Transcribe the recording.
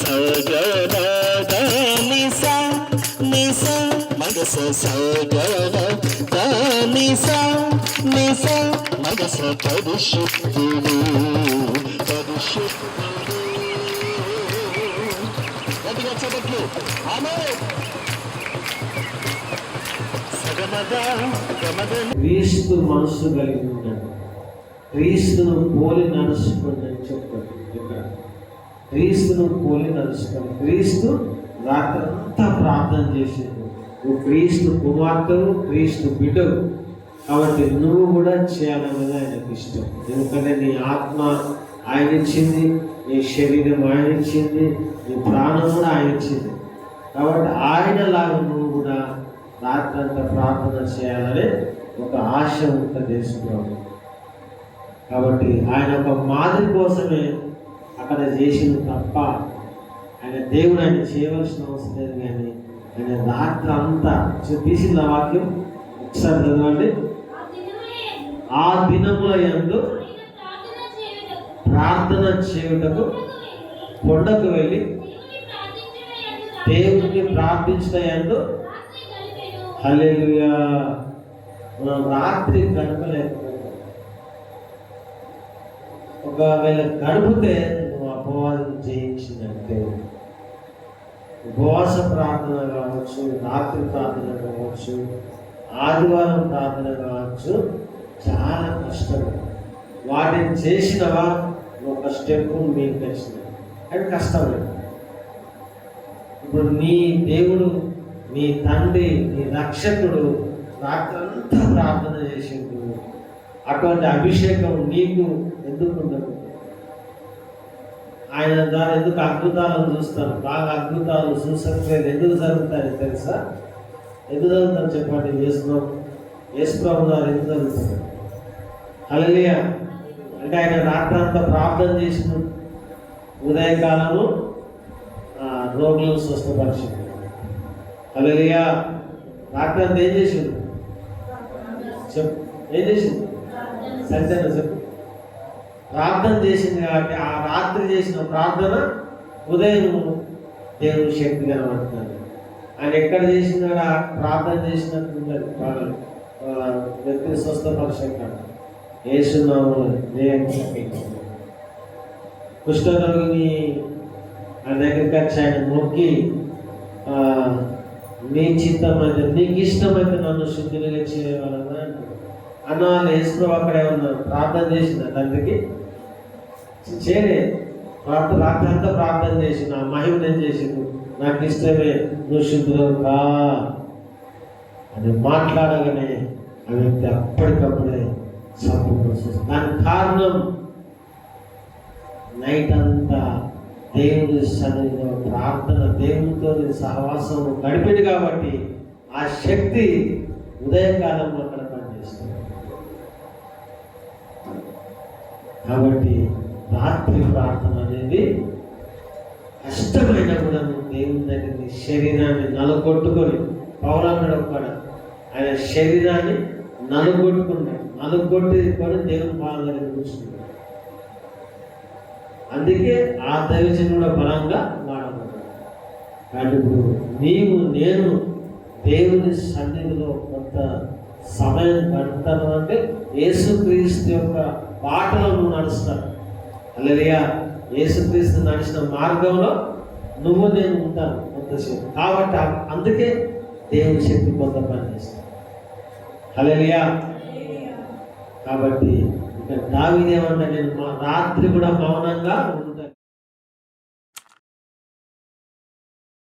సగద పరిశుద్ధుడు పరిశుద్ధుడు గట్టిగా చదట్లు ఆమె క్రీస్తు మనస్సు కలిగి ఉన్నాడు క్రీస్తును పోలి నడుచుకోండి చెప్పాడు. ఇక్కడ క్రీస్తును పోలి నడుచుకోండి క్రీస్తు రాత్రంతా ప్రార్థన చేసింది నువ్వు క్రీస్తు కుమార్తెవు క్రీస్తు బిడ్డవు. కాబట్టి నువ్వు కూడా చేయాలన్నది ఆయనకు ఇష్టం. ఎందుకంటే నీ ఆత్మ ఆయన ఇచ్చింది నీ శరీరం ఆయన ఇచ్చింది నీ ప్రాణం కూడా ఆయన ఇచ్చింది. కాబట్టి ఆయనలాగా నువ్వు కూడా రాత్రంతా ప్రార్థన చేయాలని ఒక ఆశ ఉంటుంది కాబట్టి ఆయన ఒక మాదిరి కోసమే అక్కడ చేసింది తప్ప ఆయన దేవుడు ఆయన చేయవలసిన అవసరం లేదు కానీ ఆయన రాత్రి అంతా తీసిన వాక్యం. ఒకసారి చదవండి. ఆ దినముల ఎందు ప్రార్థన చేయుటకు కొండకు వెళ్ళి దేవుడిని ప్రార్థించిన ఎందు హల్లెలూయా. మనం రాత్రి గడపలేకపోయాం. ఒకవేళ గడిపితే అపవాదం జయించినట్టే. ఉపవాస ప్రార్థన కావచ్చు రాత్రి ప్రార్థన కావచ్చు ఆదివారం ప్రార్థన కావచ్చు చాలా కష్టం వాటిని చేసినవా ఒక స్టెప్ మీకు తెలిసిన అది కష్టమే. ఇప్పుడు నీ దేవుడు నీ తండ్రి నీ రక్షకుడు రాత్రంతా ప్రార్థన చేసిండు. అటువంటి అభిషేకం నీకు ఎందుకు ఉండదు? ఆయన ద్వారా ఎందుకు అద్భుతాలను చూస్తాను బాగా అద్భుతాలు సూసక్రియలు ఎందుకు జరుగుతాయి తెలుసా? ఎందుకు జరుగుతారు చెప్పండి? యేసుప్రభు యేసుప్రభు ద్వారా ఎందుకు జరుగుతుంది అలలియ అంటే ఆయన రాత్రంతా ప్రార్థన చేసిన ఉదయకాలము రోగులను స్వస్థపరిచింది. అలలియ రాత్రంతా ఏం చేసిండు? చెప్పు ఏం చేసింది సత్యన చెప్పు. ప్రార్థన చేసింది కాబట్టి ఆ రాత్రి చేసిన ప్రార్థన ఉదయం దేవుడు శక్తి కనబడుతుంది. ఆయన ఎక్కడ చేసినాడు ఆ ప్రార్థన చేసినట్టు ఉన్నది వాళ్ళ వాళ్ళ వ్యక్తిని స్వస్థపరిచాక వేస్తున్నాము కుష్ఠరోగిని ఆ దగ్గరికి వచ్చి ఆయన మొక్కి నీ చిత్తమైతే నీకు ఇష్టమైతే నన్ను శుద్ధిగా చేయవాలని అన్న వాళ్ళు యేసుప్రభు అక్కడే ఉన్నారు. ప్రార్థన చేసిన తండ్రికి. చేరే ప్రార్థన రాత్రి అంతా ప్రార్థన చేసిన ఆ మహిమ నేను చేసిండు? నాకు ఇష్టమే నువ్వు శుద్ధులు కా అని మాట్లాడగానే ఆ వ్యక్తి అప్పటికప్పుడే సంపూర్ణ దానికి కారణం నైట్ అంతా దేవుడి సన్నిధిలో ప్రార్థన దేవునితో సహవాసం గడిపేది కాబట్టి ఆ శక్తి ఉదయకాలంలో అక్కడ పనిచేస్తుంది. కాబట్టి రాత్రి ప్రార్థన అనేది కష్టమైన కూడా నువ్వు దేవుని దగ్గర నీ శరీరాన్ని నలగొట్టుకొని పౌరాణుడు కూడా ఆయన శరీరాన్ని నలుగొట్టుకున్నాడు. నలుగొట్టి కూడా దేవుని పాలన దగ్గర కూర్చున్నాడు. అందుకే ఆ దైవజన్ కూడా బలంగా వాడబడ్డాడు. కాబట్టి ఇప్పుడు నీవు నేను దేవుని సన్నిధిలో కొంత సమయం గడుపుతాను అంటే యేసుక్రీస్తు యొక్క బాటలో నువ్వు నడుస్తాను అల్లరియా యేసుక్రీస్తు నడిచిన మార్గంలో నువ్వు నేను ఉంటాను కొంతసేపు. కాబట్టి అందుకే దేవుని శక్తి కొంత పనిచేస్తాను అల్లరియా కాబట్టి ఇక్కడ దావిదేమన్నా నేను మా రాత్రి కూడా మౌనంగా